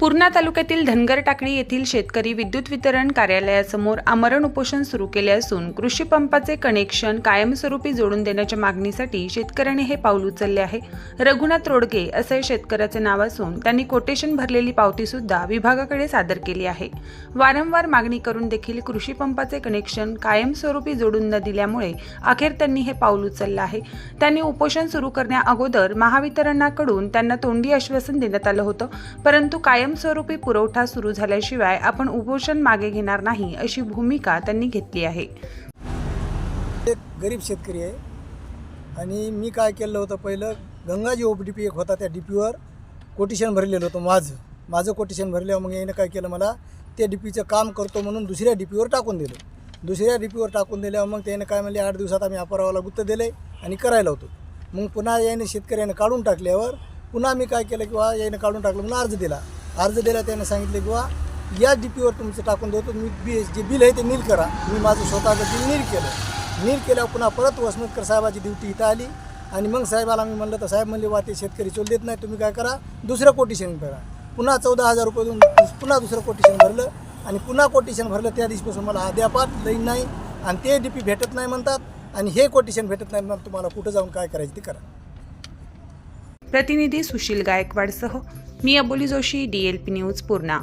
पूर्णा तालुक्यातील धनगर टाकळी येथील शेतकरी विद्युत वितरण कार्यालयासमोर आमरण उपोषण सुरू केले असून कृषी पंपाचे कनेक्शन कायमस्वरूपी जोडून देण्याच्या मागणीसाठी शेतकऱ्याने हे पाऊल उचलले आहे. रघुनाथ रोडगे असे या शेतकऱ्याचे नाव असून त्यांनी कोटेशन भरलेली पावती सुद्धा विभागाकडे सादर केली आहे. वारंवार मागणी करून देखील कृषी पंपाचे कनेक्शन कायमस्वरूपी जोडून न दिल्यामुळे अखेर त्यांनी हे पाऊल उचललं आहे. त्यांनी उपोषण सुरू करण्या अगोदर महावितरणाकडून त्यांना तोंडी आश्वासन देण्यात आलं होतं परंतु कायम कायमस्वरूपी पुरवठा सुरू झाल्याशिवाय आपण उपोषण मागे घेणार नाही अशी भूमिका त्यांनी घेतली आहे. एक गरीब शेतकरी आहे. आणि मी काय केलं होतं पहिलं गंगाजी ओप डी पी एक होता त्या डी पीवर कोटेशन भरलेलं होतं माझं. माझं कोटेशन भरल्यावर मग यानं काय केलं मला त्या डी पीचं काम करतो म्हणून दुसऱ्या डी पीवर टाकून दिलं. दुसऱ्या डी पीवर टाकून दिल्यावर मग त्यानं काय म्हणले आठ दिवसात आम्ही अपरावाला गुत्त दिलं आहे आणि करायला होतो. मग पुन्हा याने शेतकऱ्यानं काढून टाकल्यावर पुन्हा मी काय केलं किंवा यानं काढून टाकलं म्हणून अर्ज दिला. अर्ज दिला त्यानं सांगितले किंवा या डी पीवर तुमचं टाकून देतो मी बी जे बिल आहे ते नील करा. मी माझं स्वतःचं बिल नील केलं. नील केल्यावर पुन्हा परत वसमतकर साहेबाची ड्युटी इथं आली. आणि मग साहेबाला मी म्हणलं तर साहेब म्हणले वा ते शेतकरी चोल देत नाही तुम्ही काय करा दुसरं कोटेशन भरा. पुन्हा चौदा हजार रुपये देऊन पुन्हा दुसरं कोटेशन भरलं. आणि पुन्हा कोटेशन भरलं त्या दिवशीपासून मला अद्यापात लईन नाही. आणि ते डी पी भेटत नाही म्हणतात. आणि हे कोटेशन भेटत नाही म्हणतात तुम्हाला कुठं जाऊन काय करायचं ते करा. प्रतिनिधी सुशील गायकवाडसह मी Aboli Joshi D L P news Purna.